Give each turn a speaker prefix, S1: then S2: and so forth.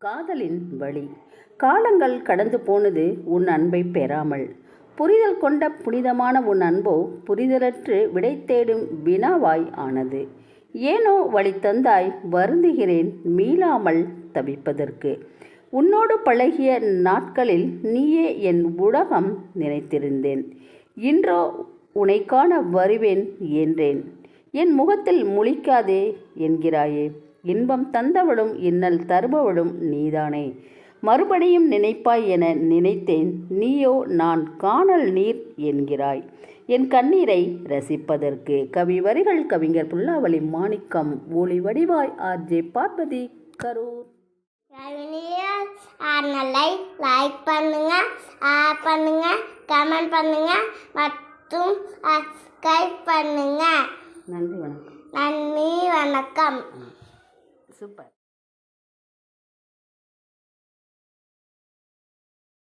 S1: காதலின் வழி. காலங்கள் கடந்து போனது உன் அன்பை பெறாமல். புரிதல் கொண்ட புனிதமான உன் அன்போ புரிதலற்று விடை தேடும் வினாவாய் ஆனது. ஏனோ வழி தந்தாய் வருந்துகிறேன் மீளாமல் தவிப்பதற்கு. உன்னோடு பழகிய நாட்களில் நீயே என் உலகம் நினைத்திருந்தேன். இன்றோ உனைக்கான வருவேன் என்றேன். என் முகத்தில் முழிக்காதே என்கிறாயே. இன்பம் தந்தவளும் இன்னல் தருபவளும் நீதானே. மறுபடியும் நினைப்பாய் என நினைத்தேன். நீயோ நான் காணல் நீர் என்கிறாய். என் கண்ணீரை ரசிப்பதற்கு கவி வரிகள் கவிஞர் புல்லாவளி மாணிக்கம் ஒளி வடிவாய் ஆர்ஜே பார்வதி கரூர்.
S2: லைக் பண்ணுங்க ஷேர் பண்ணுங்க கமெண்ட் பண்ணுங்க மற்றும் சப்ஸ்கிரைப் பண்ணுங்க.
S1: நன்றி வணக்கம்.
S2: நன்றி வணக்கம்.
S1: super.